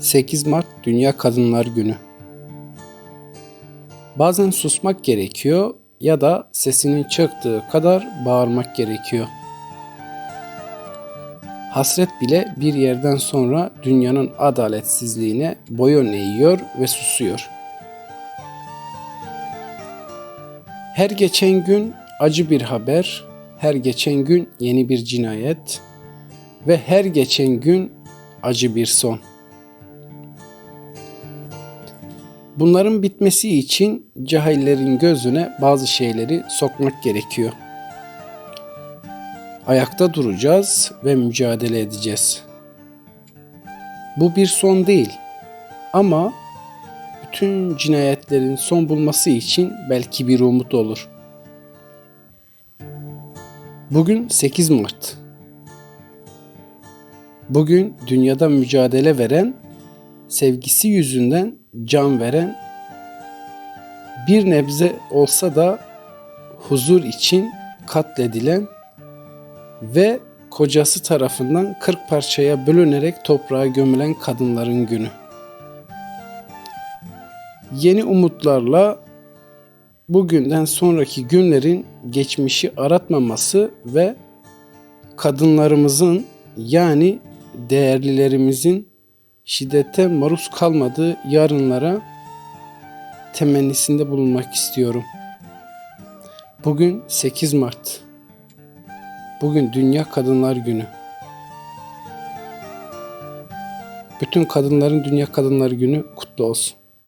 8 Mart Dünya Kadınlar Günü. Bazen susmak gerekiyor ya da sesinin çıktığı kadar bağırmak gerekiyor. Hasret bile bir yerden sonra dünyanın adaletsizliğine boyun eğiyor ve susuyor. Her geçen gün acı bir haber, her geçen gün yeni bir cinayet ve her geçen gün acı bir son. Bunların bitmesi için cahillerin gözüne bazı şeyleri sokmak gerekiyor. Ayakta duracağız ve mücadele edeceğiz. Bu bir son değil ama bütün cinayetlerin son bulması için belki bir umut olur. Bugün 8 Mart. Bugün dünyada mücadele veren, sevgisi yüzünden can veren, bir nebze olsa da huzur için katledilen ve kocası tarafından 40 parçaya bölünerek toprağa gömülen kadınların günü. Yeni umutlarla bugünden sonraki günlerin geçmişi aratmaması ve kadınlarımızın yani değerlilerimizin şiddete maruz kalmadığı yarınlara temennisinde bulunmak istiyorum. Bugün 8 Mart. Bugün Dünya Kadınlar Günü. Bütün kadınların Dünya Kadınlar Günü kutlu olsun.